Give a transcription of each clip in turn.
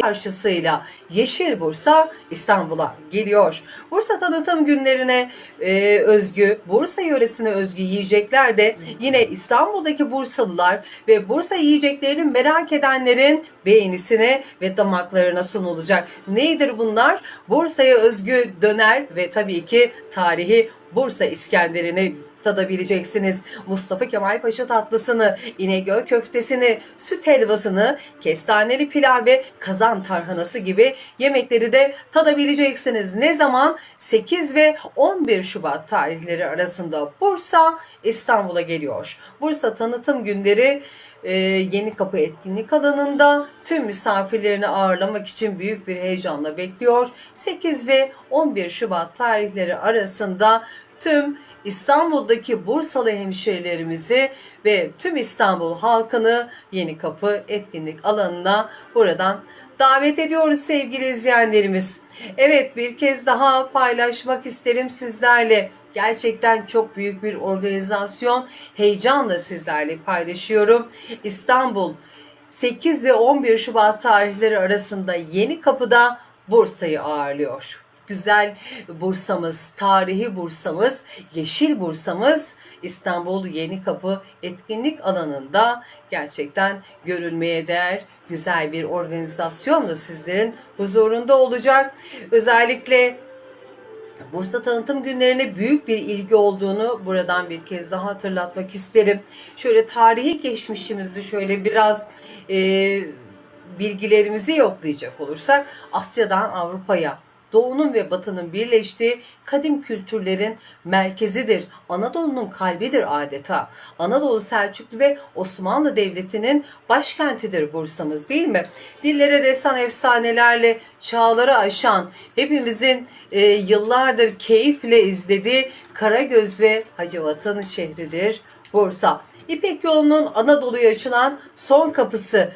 karşısıyla Yeşil Bursa İstanbul'a geliyor. Bursa tanıtım günlerine e, özgü, Bursa yöresine özgü yiyecekler de yine İstanbul'daki Bursalılar ve Bursa yiyeceklerini merak edenlerin beğenisine ve damaklarına sunulacak. Neydir bunlar? Bursa'ya özgü döner ve tabii ki tarihi Bursa İskender'ini tadabileceksiniz. Mustafa Kemal Paşa tatlısını, İnegöl köftesini, süt helvasını, kestaneli pilav ve kazan tarhanası gibi yemekleri de tadabileceksiniz. Ne zaman? 8 ve 11 Şubat tarihleri arasında Bursa İstanbul'a geliyor. Bursa tanıtım günleri e, Yeni Kapı etkinlik alanında tüm misafirlerini ağırlamak için büyük bir heyecanla bekliyor. 8 ve 11 Şubat tarihleri arasında tüm İstanbul'daki Bursalı hemşehrilerimizi ve tüm İstanbul halkını Yeni Kapı etkinlik alanına buradan davet ediyoruz sevgili izleyenlerimiz. Evet bir kez daha paylaşmak isterim sizlerle. Gerçekten çok büyük bir organizasyon. Heyecanla sizlerle paylaşıyorum. İstanbul 8 ve 11 Şubat tarihleri arasında Yeni Kapı'da Bursa'yı ağırlıyor. Güzel Bursa'mız, tarihi Bursa'mız, yeşil Bursa'mız İstanbul Yeni Kapı etkinlik alanında gerçekten görülmeye değer güzel bir organizasyonla sizlerin huzurunda olacak. Özellikle Bursa tanıtım günlerine büyük bir ilgi olduğunu buradan bir kez daha hatırlatmak isterim. Şöyle tarihi geçmişimizi şöyle biraz e, bilgilerimizi yoklayacak olursak Asya'dan Avrupa'ya Doğu'nun ve Batı'nın birleştiği kadim kültürlerin merkezidir. Anadolu'nun kalbidir adeta. Anadolu Selçuklu ve Osmanlı Devleti'nin başkentidir Bursa'mız değil mi? Dillere destan efsanelerle çağları aşan, hepimizin e, yıllardır keyifle izlediği Karagöz ve Hacivat'ın şehridir Bursa. İpek yolunun Anadolu'ya açılan son kapısı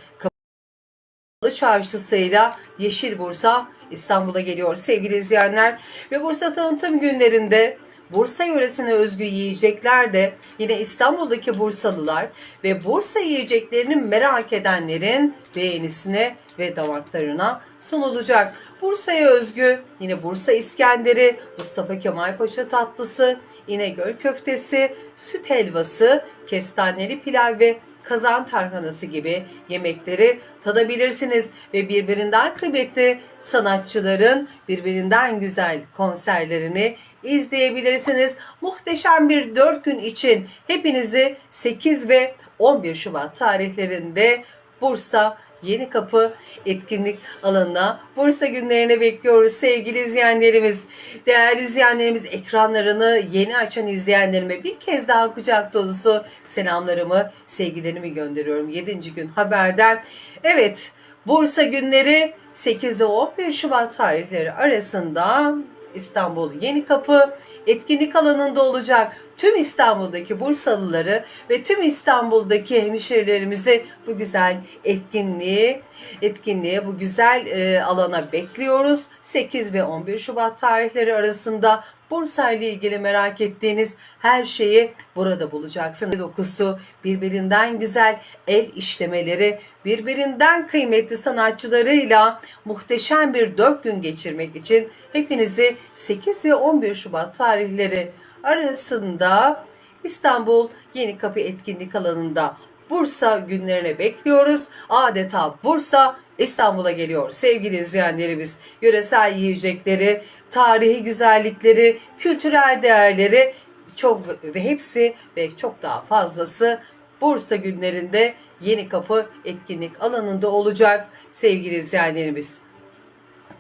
Çarşısı'yla Yeşil Bursa İstanbul'a geliyor sevgili izleyenler. Ve Bursa tanıtım günlerinde Bursa yöresine özgü yiyecekler de yine İstanbul'daki Bursalılar ve Bursa yiyeceklerini merak edenlerin beğenisine ve damaklarına sunulacak. Bursa'ya özgü yine Bursa İskender'i, Mustafa Kemal Paşa tatlısı, İnegöl köftesi, süt helvası, kestaneli pilav ve kazan tarhanası gibi yemekleri tadabilirsiniz ve birbirinden kıymetli sanatçıların birbirinden güzel konserlerini izleyebilirsiniz. Muhteşem bir 4 gün için hepinizi 8 ve 11 Şubat tarihlerinde Bursa Yeni Kapı etkinlik alanına Bursa günlerine bekliyoruz sevgili izleyenlerimiz. Değerli izleyenlerimiz ekranlarını yeni açan izleyenlerime bir kez daha kucak dolusu selamlarımı, sevgilerimi gönderiyorum 7. gün haberden. Evet Bursa günleri 8 ve 11 Şubat tarihleri arasında İstanbul Yeni Kapı etkinlik alanında olacak. Tüm İstanbul'daki Bursalıları ve tüm İstanbul'daki hemşehrilerimizi bu güzel etkinliği, etkinliğe bu güzel e, alana bekliyoruz. 8 ve 11 Şubat tarihleri arasında Bursa ile ilgili merak ettiğiniz her şeyi burada bulacaksınız. Dokusu, birbirinden güzel el işlemeleri, birbirinden kıymetli sanatçılarıyla muhteşem bir 4 gün geçirmek için hepinizi 8 ve 11 Şubat tarihleri arasında İstanbul Yeni Kapı etkinlik alanında Bursa günlerine bekliyoruz. Adeta Bursa İstanbul'a geliyor sevgili izleyenlerimiz. Yöresel yiyecekleri, tarihi güzellikleri, kültürel değerleri çok ve hepsi ve çok daha fazlası Bursa günlerinde Yeni Kapı etkinlik alanında olacak sevgili izleyenlerimiz.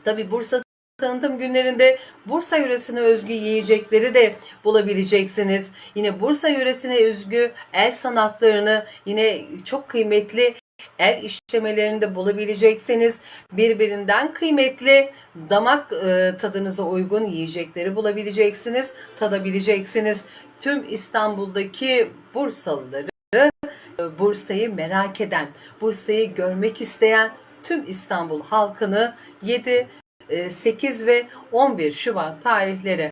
Tabi Bursa tanıtım günlerinde Bursa yöresine özgü yiyecekleri de bulabileceksiniz. Yine Bursa yöresine özgü el sanatlarını yine çok kıymetli el işlemelerini de bulabileceksiniz. Birbirinden kıymetli damak e, tadınıza uygun yiyecekleri bulabileceksiniz, tadabileceksiniz. Tüm İstanbul'daki Bursalıları e, Bursa'yı merak eden, Bursa'yı görmek isteyen tüm İstanbul halkını 7 8 e, ve 11 Şubat tarihleri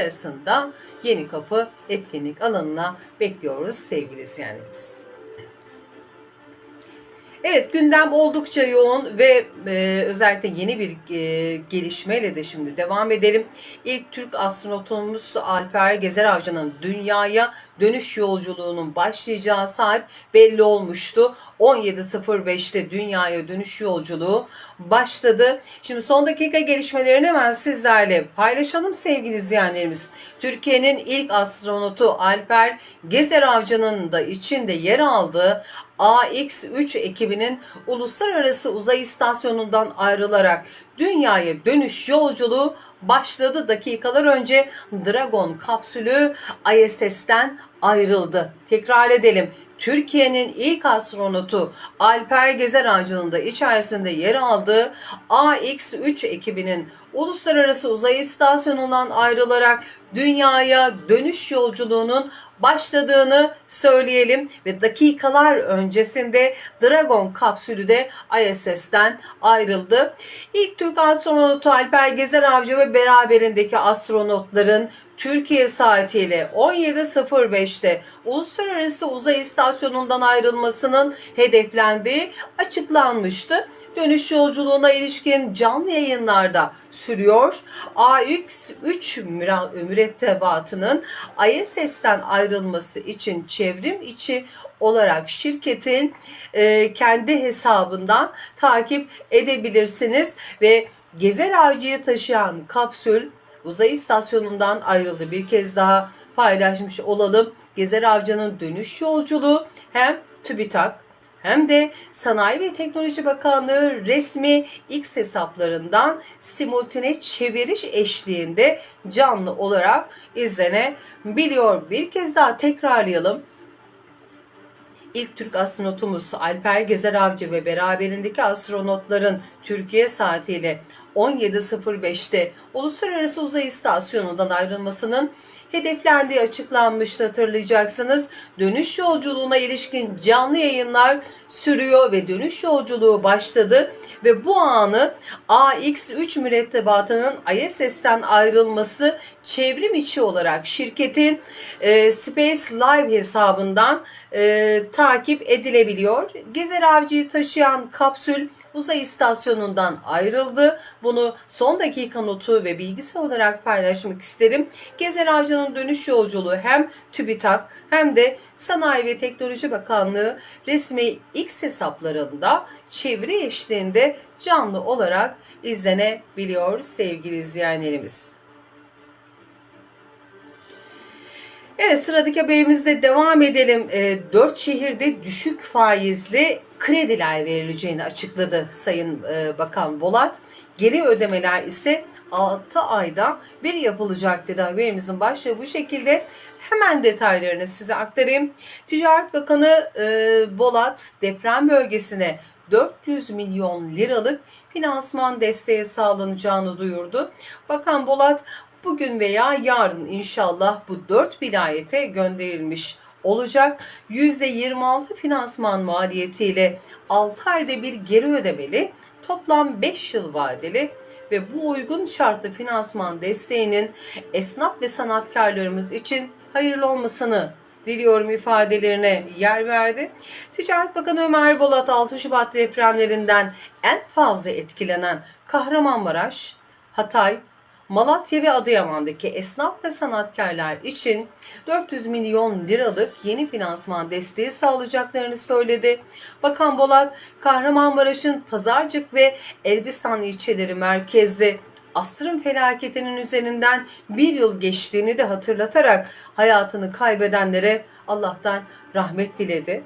arasında Yeni Kapı etkinlik alanına bekliyoruz sevgili izleyenlerimiz. Evet gündem oldukça yoğun ve e, özellikle yeni bir e, gelişmeyle de şimdi devam edelim. İlk Türk astronotumuz Alper Gezer Avcı'nın dünyaya dönüş yolculuğunun başlayacağı saat belli olmuştu. 17.05'te dünyaya dönüş yolculuğu başladı. Şimdi son dakika gelişmelerini hemen sizlerle paylaşalım sevgili izleyenlerimiz. Türkiye'nin ilk astronotu Alper Gezer Avcı'nın da içinde yer aldığı AX-3 ekibinin uluslararası uzay istasyonundan ayrılarak dünyaya dönüş yolculuğu başladı. Dakikalar önce Dragon kapsülü ISS'ten ayrıldı. Tekrar edelim. Türkiye'nin ilk astronotu Alper Gezer Avcı'nın da içerisinde yer aldığı AX-3 ekibinin uluslararası uzay istasyonundan ayrılarak dünyaya dönüş yolculuğunun başladığını söyleyelim ve dakikalar öncesinde Dragon kapsülü de ISS'ten ayrıldı. İlk Türk astronotu Alper Gezer Avcı ve beraberindeki astronotların Türkiye saatiyle 17.05'te Uluslararası Uzay İstasyonu'ndan ayrılmasının hedeflendiği açıklanmıştı. Dönüş yolculuğuna ilişkin canlı yayınlarda sürüyor. AX-3 müra- mürettebatının ISS'ten ayrılması için çevrim içi olarak şirketin e, kendi hesabından takip edebilirsiniz ve Gezer Avcı'yı taşıyan kapsül uzay istasyonundan ayrıldı. Bir kez daha paylaşmış olalım. Gezer Avcı'nın dönüş yolculuğu hem TÜBİTAK hem de Sanayi ve Teknoloji Bakanlığı resmi X hesaplarından simultane çeviriş eşliğinde canlı olarak izlenebiliyor. Bir kez daha tekrarlayalım. İlk Türk astronotumuz Alper Gezer Avcı ve beraberindeki astronotların Türkiye saatiyle 17.05'te Uluslararası Uzay İstasyonu'ndan ayrılmasının hedeflendiği açıklanmıştı hatırlayacaksınız. Dönüş yolculuğuna ilişkin canlı yayınlar sürüyor ve dönüş yolculuğu başladı ve bu anı AX3 mürettebatının ISS'ten ayrılması çevrim içi olarak şirketin e, Space Live hesabından e, takip edilebiliyor. Gezer Avcı'yı taşıyan kapsül uzay istasyonundan ayrıldı. Bunu son dakika notu ve bilgisi olarak paylaşmak isterim. Gezer Avcı'nın dönüş yolculuğu hem TÜBİTAK hem de Sanayi ve Teknoloji Bakanlığı resmi X hesaplarında çeviri eşliğinde canlı olarak izlenebiliyor sevgili izleyenlerimiz. Evet sıradaki haberimizde devam edelim. E, 4 şehirde düşük faizli krediler verileceğini açıkladı Sayın e, Bakan Bolat. Geri ödemeler ise 6 ayda bir yapılacak dedi haberimizin başlığı bu şekilde. Hemen detaylarını size aktarayım. Ticaret Bakanı e, Bolat deprem bölgesine 400 milyon liralık finansman desteği sağlanacağını duyurdu. Bakan Bolat bugün veya yarın inşallah bu 4 vilayete gönderilmiş olacak. %26 finansman maliyetiyle 6 ayda bir geri ödemeli, toplam 5 yıl vadeli ve bu uygun şartlı finansman desteğinin esnaf ve sanatkarlarımız için hayırlı olmasını diliyorum ifadelerine yer verdi. Ticaret Bakanı Ömer Bolat 6 Şubat depremlerinden en fazla etkilenen Kahramanmaraş, Hatay, Malatya ve Adıyaman'daki esnaf ve sanatkarlar için 400 milyon liralık yeni finansman desteği sağlayacaklarını söyledi. Bakan Bolat, Kahramanmaraş'ın Pazarcık ve Elbistan ilçeleri merkezde asrın felaketinin üzerinden bir yıl geçtiğini de hatırlatarak hayatını kaybedenlere Allah'tan rahmet diledi.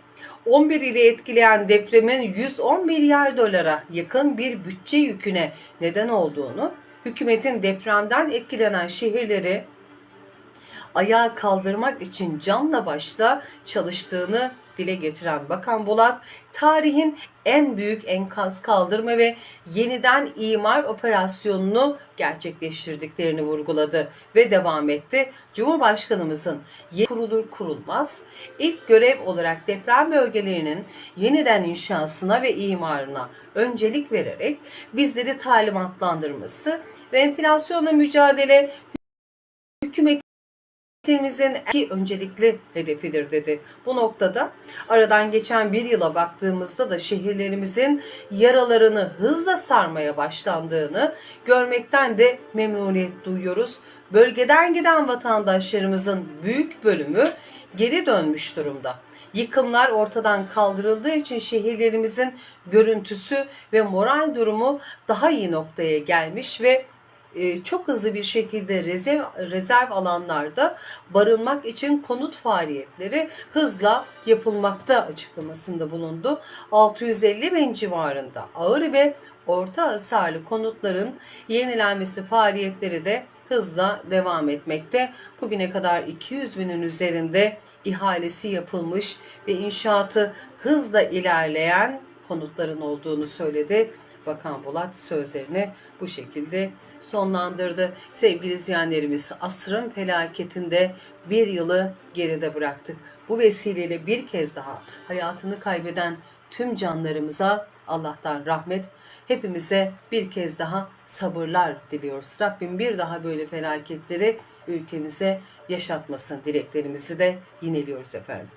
11 ile etkileyen depremin 110 milyar dolara yakın bir bütçe yüküne neden olduğunu, hükümetin depremden etkilenen şehirleri ayağa kaldırmak için canla başla çalıştığını dile getiren Bakan Bolat, tarihin en büyük enkaz kaldırma ve yeniden imar operasyonunu gerçekleştirdiklerini vurguladı ve devam etti. Cumhurbaşkanımızın yeni kurulur kurulmaz ilk görev olarak deprem bölgelerinin yeniden inşasına ve imarına öncelik vererek bizleri talimatlandırması ve enflasyonla mücadele hükümet Devletimizin iki öncelikli hedefidir dedi. Bu noktada aradan geçen bir yıla baktığımızda da şehirlerimizin yaralarını hızla sarmaya başlandığını görmekten de memnuniyet duyuyoruz. Bölgeden giden vatandaşlarımızın büyük bölümü geri dönmüş durumda. Yıkımlar ortadan kaldırıldığı için şehirlerimizin görüntüsü ve moral durumu daha iyi noktaya gelmiş ve çok hızlı bir şekilde rezerv, rezerv alanlarda barınmak için konut faaliyetleri hızla yapılmakta açıklamasında bulundu. 650 bin civarında ağır ve orta hasarlı konutların yenilenmesi faaliyetleri de hızla devam etmekte. Bugüne kadar 200 binin üzerinde ihalesi yapılmış ve inşaatı hızla ilerleyen konutların olduğunu söyledi. Bakan Bulat sözlerini bu şekilde sonlandırdı. Sevgili izleyenlerimiz asrın felaketinde bir yılı geride bıraktık. Bu vesileyle bir kez daha hayatını kaybeden tüm canlarımıza Allah'tan rahmet, hepimize bir kez daha sabırlar diliyoruz. Rabbim bir daha böyle felaketleri ülkemize yaşatmasın dileklerimizi de yineliyoruz efendim.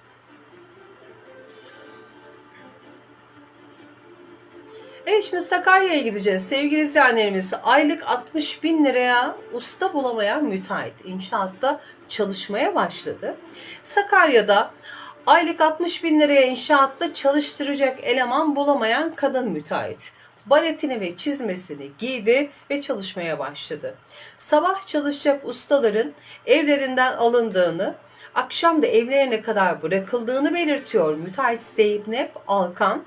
Evet şimdi Sakarya'ya gideceğiz. Sevgili izleyenlerimiz aylık 60 bin liraya usta bulamayan müteahhit inşaatta çalışmaya başladı. Sakarya'da aylık 60 bin liraya inşaatta çalıştıracak eleman bulamayan kadın müteahhit baletini ve çizmesini giydi ve çalışmaya başladı. Sabah çalışacak ustaların evlerinden alındığını, akşam da evlerine kadar bırakıldığını belirtiyor müteahhit Zeynep Alkan.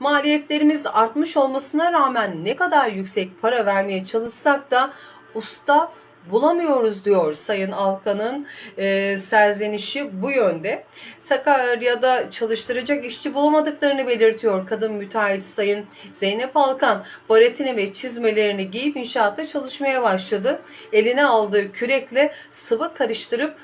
Maliyetlerimiz artmış olmasına rağmen ne kadar yüksek para vermeye çalışsak da usta bulamıyoruz diyor Sayın Alkan'ın e, serzenişi bu yönde. Sakarya'da çalıştıracak işçi bulamadıklarını belirtiyor kadın müteahhit Sayın Zeynep Alkan. Baretini ve çizmelerini giyip inşaatta çalışmaya başladı. Eline aldığı kürekle sıvı karıştırıp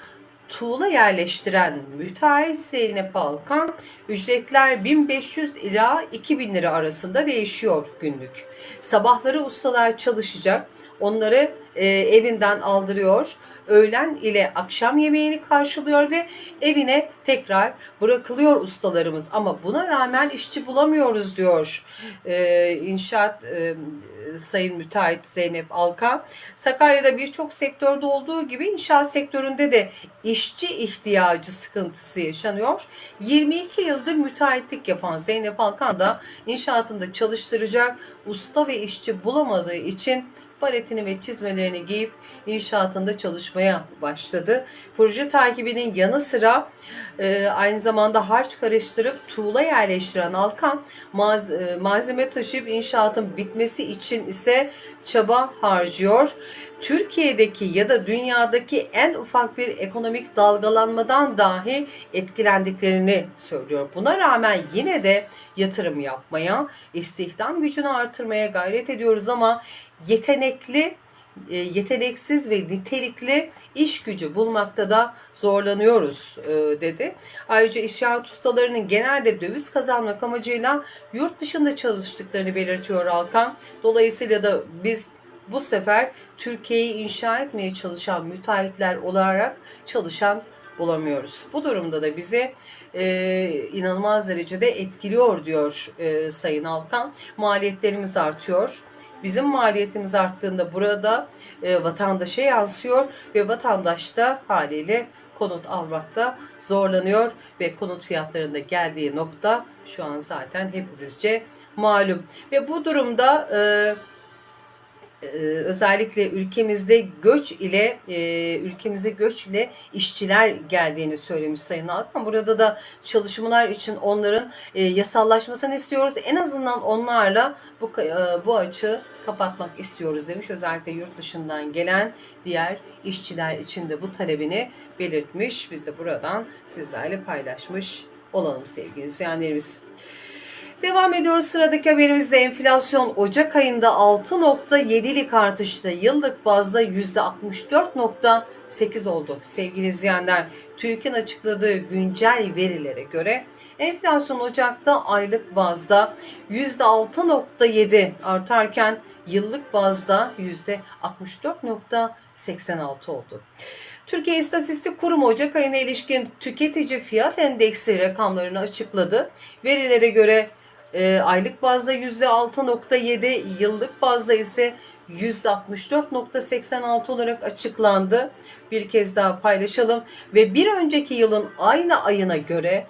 tuğla yerleştiren müteahhit Zeynep Alkan ücretler 1500 ila 2000 lira arasında değişiyor günlük. Sabahları ustalar çalışacak onları e, evinden aldırıyor. Öğlen ile akşam yemeğini karşılıyor ve evine tekrar bırakılıyor ustalarımız. Ama buna rağmen işçi bulamıyoruz diyor e, inşaat e, Sayın Müteahhit Zeynep Alkan. Sakarya'da birçok sektörde olduğu gibi inşaat sektöründe de işçi ihtiyacı sıkıntısı yaşanıyor. 22 yıldır müteahhitlik yapan Zeynep Alkan da inşaatında çalıştıracak usta ve işçi bulamadığı için baretini ve çizmelerini giyip inşaatında çalışmaya başladı. Proje takibinin yanı sıra e, aynı zamanda harç karıştırıp tuğla yerleştiren Alkan maz, e, malzeme taşıyıp inşaatın bitmesi için ise çaba harcıyor. Türkiye'deki ya da dünyadaki en ufak bir ekonomik dalgalanmadan dahi etkilendiklerini söylüyor. Buna rağmen yine de yatırım yapmaya, istihdam gücünü artırmaya gayret ediyoruz ama yetenekli, e, yeteneksiz ve nitelikli iş gücü bulmakta da zorlanıyoruz e, dedi. Ayrıca inşaat ustalarının genelde döviz kazanmak amacıyla yurt dışında çalıştıklarını belirtiyor Alkan. Dolayısıyla da biz bu sefer Türkiye'yi inşa etmeye çalışan müteahhitler olarak çalışan bulamıyoruz. Bu durumda da bizi e, inanılmaz derecede etkiliyor diyor e, Sayın Alkan. Maliyetlerimiz artıyor. Bizim maliyetimiz arttığında burada e, vatandaşa yansıyor ve vatandaş da haliyle konut almakta zorlanıyor ve konut fiyatlarında geldiği nokta şu an zaten hepimizce malum. Ve bu durumda e, özellikle ülkemizde göç ile e, ülkemize göç ile işçiler geldiğini söylemiş Sayın Alkan. Burada da çalışmalar için onların e, yasallaşmasını istiyoruz. En azından onlarla bu e, bu açığı kapatmak istiyoruz demiş. Özellikle yurt dışından gelen diğer işçiler için de bu talebini belirtmiş. Biz de buradan sizlerle paylaşmış olalım sevgili izleyenlerimiz. Devam ediyoruz sıradaki haberimizde enflasyon Ocak ayında 6.7'lik artışta yıllık bazda %64.8 oldu. Sevgili izleyenler TÜİK'in açıkladığı güncel verilere göre enflasyon Ocak'ta aylık bazda %6.7 artarken yıllık bazda %64.86 oldu. Türkiye İstatistik Kurumu Ocak ayına ilişkin tüketici fiyat endeksi rakamlarını açıkladı. Verilere göre e, aylık bazda %6.7, yıllık bazda ise %64.86 olarak açıklandı. Bir kez daha paylaşalım ve bir önceki yılın aynı ayına göre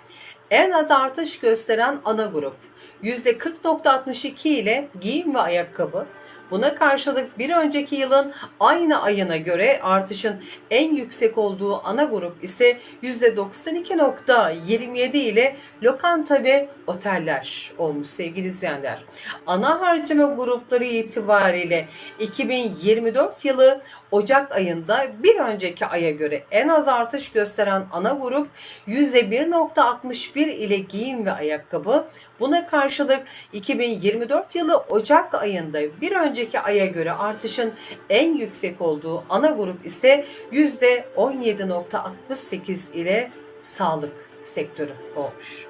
en az artış gösteren ana grup %40.62 ile giyim ve ayakkabı. Buna karşılık bir önceki yılın aynı ayına göre artışın en yüksek olduğu ana grup ise %92.27 ile lokanta ve oteller olmuş sevgili izleyenler. Ana harcama grupları itibariyle 2024 yılı Ocak ayında bir önceki aya göre en az artış gösteren ana grup %1.61 ile giyim ve ayakkabı. Buna karşılık 2024 yılı Ocak ayında bir önceki aya göre artışın en yüksek olduğu ana grup ise %17.68 ile sağlık sektörü olmuş.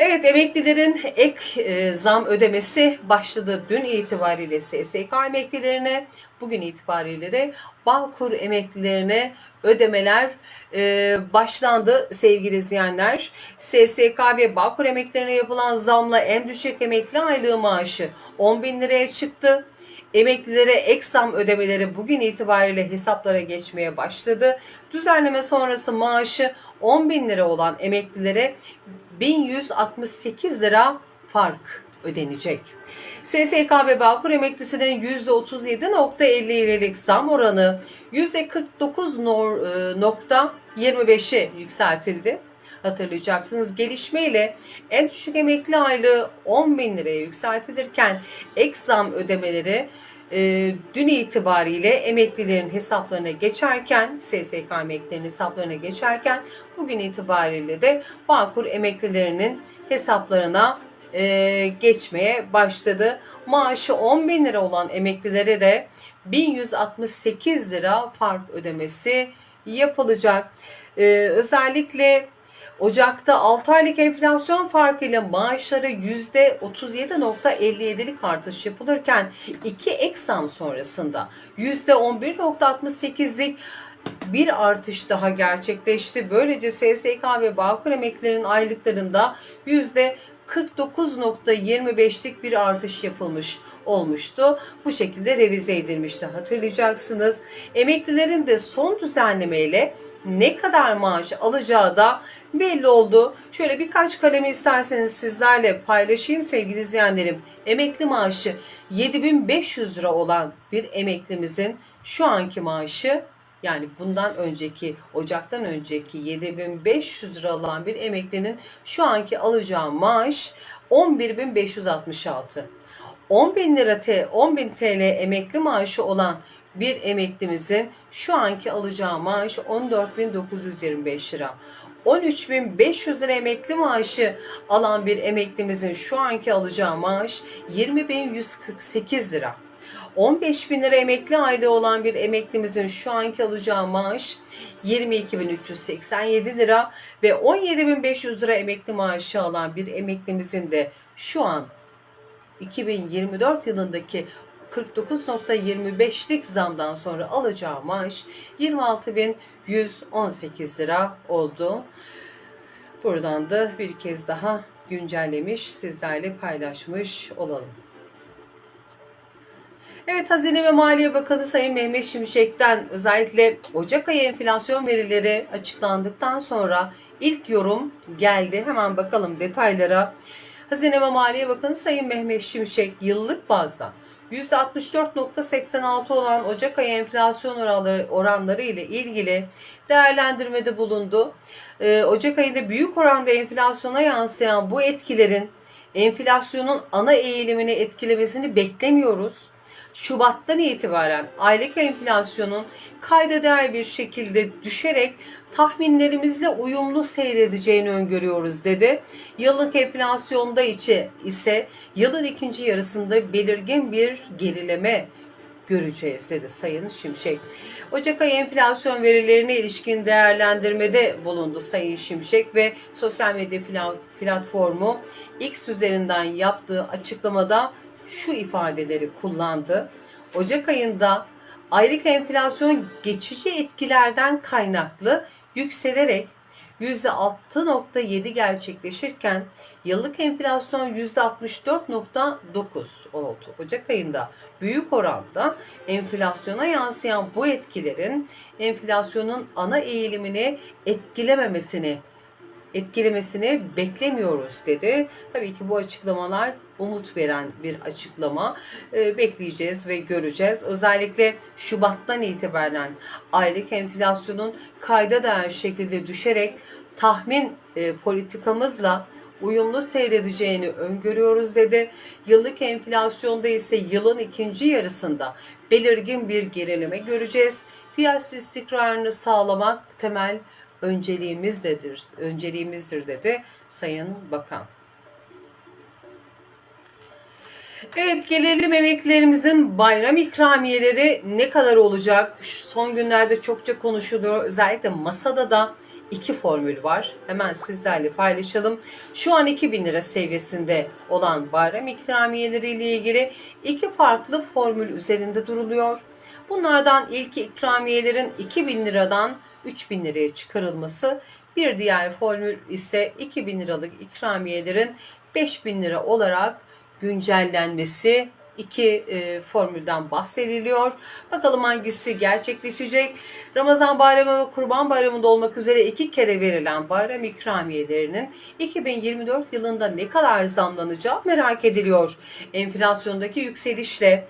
Evet emeklilerin ek e, zam ödemesi başladı dün itibariyle SSK emeklilerine, bugün itibariyle de Bağkur emeklilerine ödemeler e, başlandı sevgili izleyenler. SSK ve Bağkur emeklilerine yapılan zamla en düşük emekli aylığı maaşı 10 bin liraya çıktı. Emeklilere ek zam ödemeleri bugün itibariyle hesaplara geçmeye başladı. Düzenleme sonrası maaşı 10 bin lira olan emeklilere 1168 lira fark ödenecek. SSK ve Bağkur emeklisinin %37.57'lik zam oranı %49.25'e yükseltildi. Hatırlayacaksınız gelişmeyle en düşük emekli aylığı 10 bin liraya yükseltilirken ek zam ödemeleri e, dün itibariyle emeklilerin hesaplarına geçerken, SSK emeklilerin hesaplarına geçerken bugün itibariyle de Bağkur emeklilerinin hesaplarına e, geçmeye başladı. Maaşı 10 bin lira olan emeklilere de 1168 lira fark ödemesi yapılacak. E, özellikle Ocak'ta 6 aylık enflasyon farkıyla maaşlara %37.57'lik artış yapılırken 2 eksam sonrasında %11.68'lik bir artış daha gerçekleşti. Böylece SSK ve Bağkur emeklilerin aylıklarında %49.25'lik bir artış yapılmış olmuştu. Bu şekilde revize edilmişti hatırlayacaksınız. Emeklilerin de son düzenlemeyle ne kadar maaş alacağı da belli oldu. Şöyle birkaç kalemi isterseniz sizlerle paylaşayım sevgili izleyenlerim. Emekli maaşı 7500 lira olan bir emeklimizin şu anki maaşı yani bundan önceki Ocak'tan önceki 7500 lira olan bir emeklinin şu anki alacağı maaş 11566. 10 bin lira T, 10 bin TL emekli maaşı olan bir emeklimizin şu anki alacağı maaş 14.925 lira. 13.500 lira emekli maaşı alan bir emeklimizin şu anki alacağı maaş 20.148 lira. 15 bin lira emekli aylığı olan bir emeklimizin şu anki alacağı maaş 22.387 lira ve 17.500 lira emekli maaşı alan bir emeklimizin de şu an 2024 yılındaki 49.25'lik zamdan sonra alacağı maaş 26.118 lira oldu. Buradan da bir kez daha güncellemiş, sizlerle paylaşmış olalım. Evet Hazine ve Maliye Bakanı Sayın Mehmet Şimşek'ten özellikle Ocak ayı enflasyon verileri açıklandıktan sonra ilk yorum geldi. Hemen bakalım detaylara. Hazine ve Maliye Bakanı Sayın Mehmet Şimşek yıllık bazda %64.86 olan Ocak ayı enflasyon oranları, ile ilgili değerlendirmede bulundu. Ee, Ocak ayında büyük oranda enflasyona yansıyan bu etkilerin enflasyonun ana eğilimini etkilemesini beklemiyoruz. Şubat'tan itibaren aylık enflasyonun kayda değer bir şekilde düşerek tahminlerimizle uyumlu seyredeceğini öngörüyoruz dedi. Yıllık enflasyonda içi ise yılın ikinci yarısında belirgin bir gerileme göreceğiz dedi Sayın Şimşek. Ocak ayı enflasyon verilerine ilişkin değerlendirmede bulundu Sayın Şimşek ve sosyal medya pla- platformu X üzerinden yaptığı açıklamada şu ifadeleri kullandı. Ocak ayında aylık enflasyon geçici etkilerden kaynaklı yükselerek %6.7 gerçekleşirken yıllık enflasyon %64.9 oldu. Ocak ayında büyük oranda enflasyona yansıyan bu etkilerin enflasyonun ana eğilimini etkilememesini etkilemesini beklemiyoruz dedi. Tabii ki bu açıklamalar umut veren bir açıklama. Ee, bekleyeceğiz ve göreceğiz. Özellikle Şubat'tan itibaren aylık enflasyonun kayda değer şekilde düşerek tahmin e, politikamızla uyumlu seyredeceğini öngörüyoruz dedi. Yıllık enflasyonda ise yılın ikinci yarısında belirgin bir gerileme göreceğiz. Fiyat istikrarını sağlamak temel önceliğimizdir, önceliğimizdir dedi Sayın Bakan. Evet gelelim emeklilerimizin bayram ikramiyeleri ne kadar olacak? Şu son günlerde çokça konuşuluyor. Özellikle masada da iki formül var. Hemen sizlerle paylaşalım. Şu an 2000 lira seviyesinde olan bayram ikramiyeleri ile ilgili iki farklı formül üzerinde duruluyor. Bunlardan ilki ikramiyelerin 2000 liradan 3000 liraya çıkarılması. Bir diğer formül ise 2000 liralık ikramiyelerin 5000 lira olarak güncellenmesi iki e, formülden bahsediliyor. Bakalım hangisi gerçekleşecek. Ramazan bayramı ve Kurban bayramında olmak üzere iki kere verilen bayram ikramiyelerinin 2024 yılında ne kadar zamlanacağı merak ediliyor. Enflasyondaki yükselişle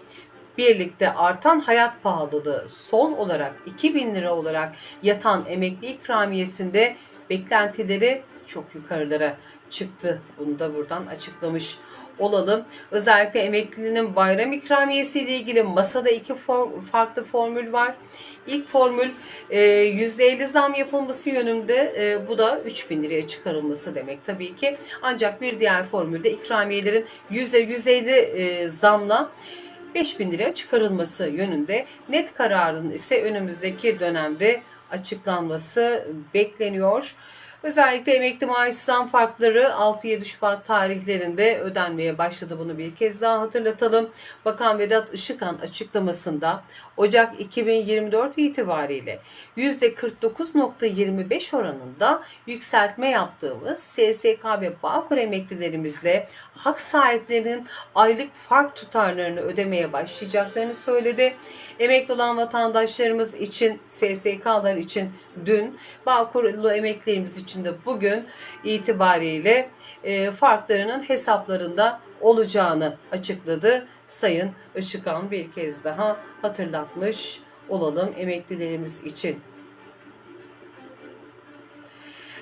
birlikte artan hayat pahalılığı son olarak 2000 lira olarak yatan emekli ikramiyesinde beklentileri çok yukarılara çıktı. Bunu da buradan açıklamış olalım. Özellikle emeklinin bayram ikramiyesi ile ilgili masada iki for- farklı formül var. İlk formül e, %50 zam yapılması yönünde e, bu da 3000 liraya çıkarılması demek tabii ki. Ancak bir diğer formülde ikramiyelerin %150 e, zamla 5000 liraya çıkarılması yönünde net kararın ise önümüzdeki dönemde açıklanması bekleniyor. Özellikle emekli maaş zam farkları 6-7 Şubat tarihlerinde ödenmeye başladı. Bunu bir kez daha hatırlatalım. Bakan Vedat Işıkhan açıklamasında Ocak 2024 itibariyle %49.25 oranında yükseltme yaptığımız SSK ve Bağkur emeklilerimizle hak sahiplerinin aylık fark tutarlarını ödemeye başlayacaklarını söyledi. Emekli olan vatandaşlarımız için, SSK'lar için dün, Bağkurlu emeklilerimiz için de bugün itibariyle e, farklarının hesaplarında olacağını açıkladı. Sayın Işıkhan bir kez daha hatırlatmış olalım emeklilerimiz için.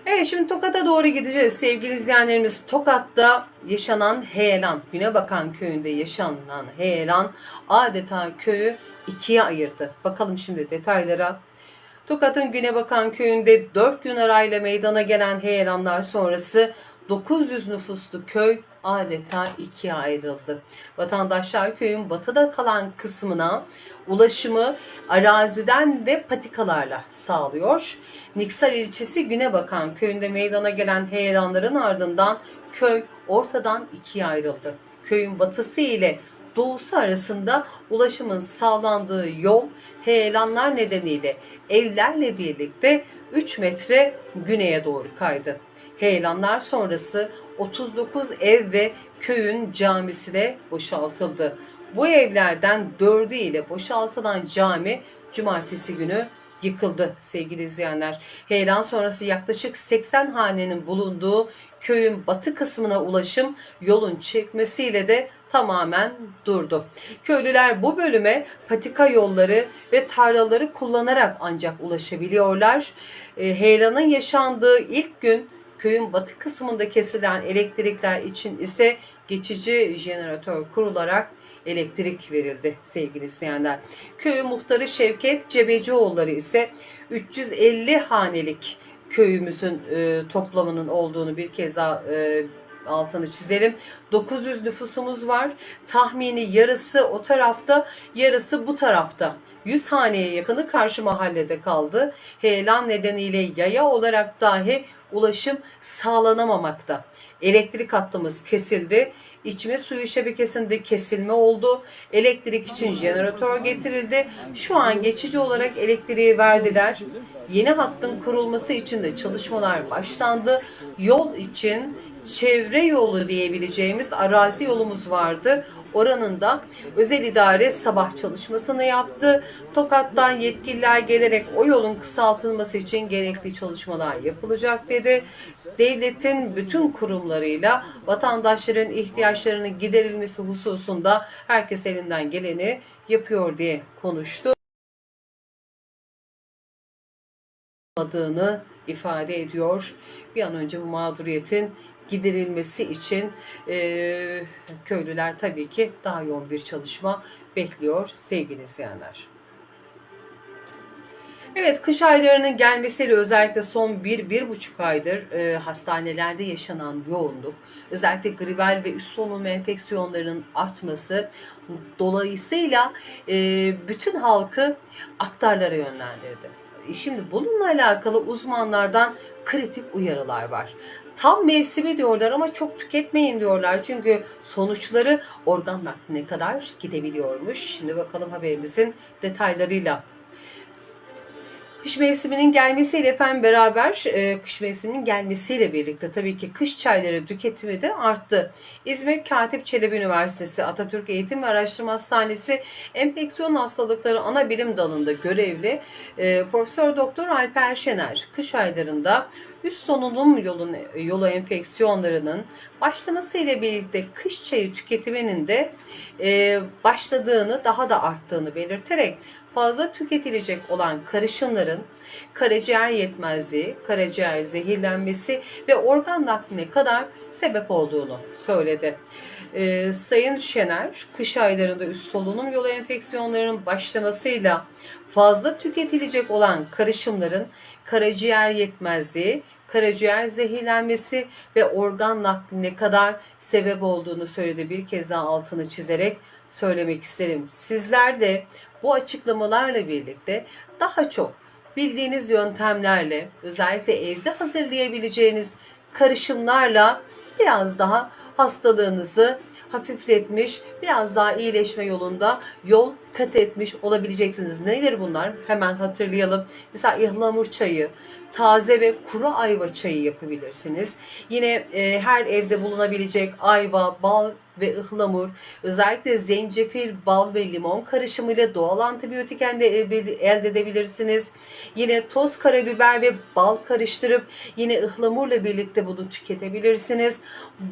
Evet şimdi Tokat'a doğru gideceğiz sevgili izleyenlerimiz. Tokat'ta yaşanan heyelan, Günebakan köyünde yaşanan heyelan adeta köyü ikiye ayırdı. Bakalım şimdi detaylara. Tokat'ın Günebakan köyünde 4 gün arayla meydana gelen heyelanlar sonrası 900 nüfuslu köy adeta ikiye ayrıldı. Vatandaşlar köyün batıda kalan kısmına ulaşımı araziden ve patikalarla sağlıyor. Niksar ilçesi Günebakan köyünde meydana gelen heyelanların ardından köy ortadan ikiye ayrıldı. Köyün batısı ile doğusu arasında ulaşımın sağlandığı yol heyelanlar nedeniyle evlerle birlikte 3 metre güneye doğru kaydı. Heyelanlar sonrası 39 ev ve köyün camisine boşaltıldı. Bu evlerden 4'ü ile boşaltılan cami cumartesi günü yıkıldı sevgili izleyenler. Heyelan sonrası yaklaşık 80 hanenin bulunduğu köyün batı kısmına ulaşım yolun çekmesiyle de tamamen durdu. Köylüler bu bölüme patika yolları ve tarlaları kullanarak ancak ulaşabiliyorlar. E, heyelanın yaşandığı ilk gün köyün batı kısmında kesilen elektrikler için ise geçici jeneratör kurularak elektrik verildi sevgili izleyenler. Köyün muhtarı Şevket Cebecioğulları ise 350 hanelik köyümüzün e, toplamının olduğunu bir kez daha e, altını çizelim. 900 nüfusumuz var. Tahmini yarısı o tarafta, yarısı bu tarafta. 100 haneye yakını karşı mahallede kaldı. Heyelan nedeniyle yaya olarak dahi ulaşım sağlanamamakta. Elektrik hattımız kesildi. İçme suyu şebekesinde kesilme oldu. Elektrik için jeneratör getirildi. Şu an geçici olarak elektriği verdiler. Yeni hattın kurulması için de çalışmalar başlandı. Yol için çevre yolu diyebileceğimiz arazi yolumuz vardı. Oranın da özel idare sabah çalışmasını yaptı. Tokat'tan yetkililer gelerek o yolun kısaltılması için gerekli çalışmalar yapılacak dedi. Devletin bütün kurumlarıyla vatandaşların ihtiyaçlarının giderilmesi hususunda herkes elinden geleni yapıyor diye konuştu. ifade ediyor. Bir an önce bu mağduriyetin giderilmesi için e, köylüler tabii ki daha yoğun bir çalışma bekliyor sevgili izleyenler. Evet kış aylarının gelmesiyle özellikle son 1-1,5 aydır e, hastanelerde yaşanan yoğunluk, özellikle gribel ve üst solunum enfeksiyonlarının artması dolayısıyla e, bütün halkı aktarlara yönlendirdi. E, Şimdi bununla alakalı uzmanlardan kritik uyarılar var. Tam mevsimi diyorlar ama çok tüketmeyin diyorlar. Çünkü sonuçları organ nakline kadar gidebiliyormuş. Şimdi bakalım haberimizin detaylarıyla. Kış mevsiminin gelmesiyle efendim beraber e, kış mevsiminin gelmesiyle birlikte tabii ki kış çayları tüketimi de arttı. İzmir Katip Çelebi Üniversitesi Atatürk Eğitim ve Araştırma Hastanesi Enfeksiyon Hastalıkları Ana Bilim Dalı'nda görevli e, Profesör Doktor Alper Şener kış aylarında üst solunum yolu, yolu enfeksiyonlarının başlamasıyla birlikte kış çayı tüketiminin de e, başladığını daha da arttığını belirterek fazla tüketilecek olan karışımların karaciğer yetmezliği, karaciğer zehirlenmesi ve organ nakline kadar sebep olduğunu söyledi. Ee, Sayın Şener, kış aylarında üst solunum yolu enfeksiyonlarının başlamasıyla fazla tüketilecek olan karışımların karaciğer yetmezliği, karaciğer zehirlenmesi ve organ nakline kadar sebep olduğunu söyledi. Bir kez daha altını çizerek söylemek isterim. Sizler de bu açıklamalarla birlikte daha çok bildiğiniz yöntemlerle özellikle evde hazırlayabileceğiniz karışımlarla biraz daha hastalığınızı hafifletmiş, biraz daha iyileşme yolunda yol kat etmiş olabileceksiniz. Nedir bunlar? Hemen hatırlayalım. Mesela ıhlamur çayı, taze ve kuru ayva çayı yapabilirsiniz. Yine e, her evde bulunabilecek ayva, bal ve ıhlamur, özellikle zencefil, bal ve limon karışımıyla doğal antibiyotik elde, edebilirsiniz. Yine toz karabiber ve bal karıştırıp yine ıhlamurla birlikte bunu tüketebilirsiniz.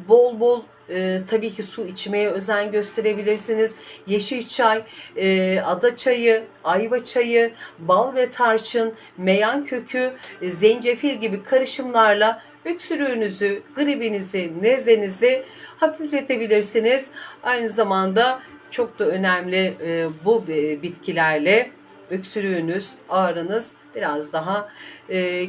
Bol bol e, tabii ki su içmeye özen gösterebilirsiniz. Yeşil çay, e, ada çayı, ayva çayı, bal ve tarçın, meyan kökü, e, zencefil gibi karışımlarla öksürüğünüzü, gribinizi, nezlenizi hafifletebilirsiniz. Aynı zamanda çok da önemli e, bu e, bitkilerle öksürüğünüz, ağrınız biraz daha e,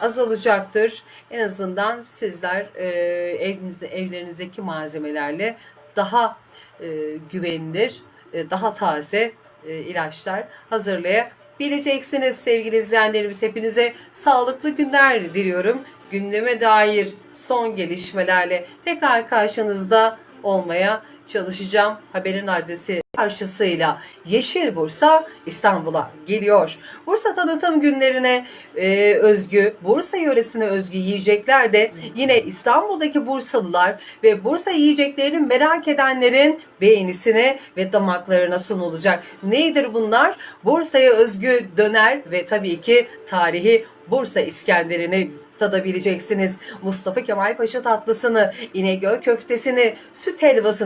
azalacaktır. En azından sizler e, evinizde, evlerinizdeki malzemelerle daha e, güvenilir, e, daha taze e, ilaçlar hazırlayabileceksiniz sevgili izleyenlerimiz. Hepinize sağlıklı günler diliyorum. Gündeme dair son gelişmelerle tekrar karşınızda olmaya çalışacağım. Haberin adresi karşısıyla Yeşil Bursa İstanbul'a geliyor. Bursa tanıtım günlerine e, özgü, Bursa yöresine özgü yiyecekler de yine İstanbul'daki Bursalılar ve Bursa yiyeceklerini merak edenlerin beğenisine ve damaklarına sunulacak. Neydir bunlar? Bursa'ya özgü döner ve tabii ki tarihi Bursa İskender'ini tadabileceksiniz. Mustafa Kemal Paşa tatlısını, İnegöl köftesini, süt helvasını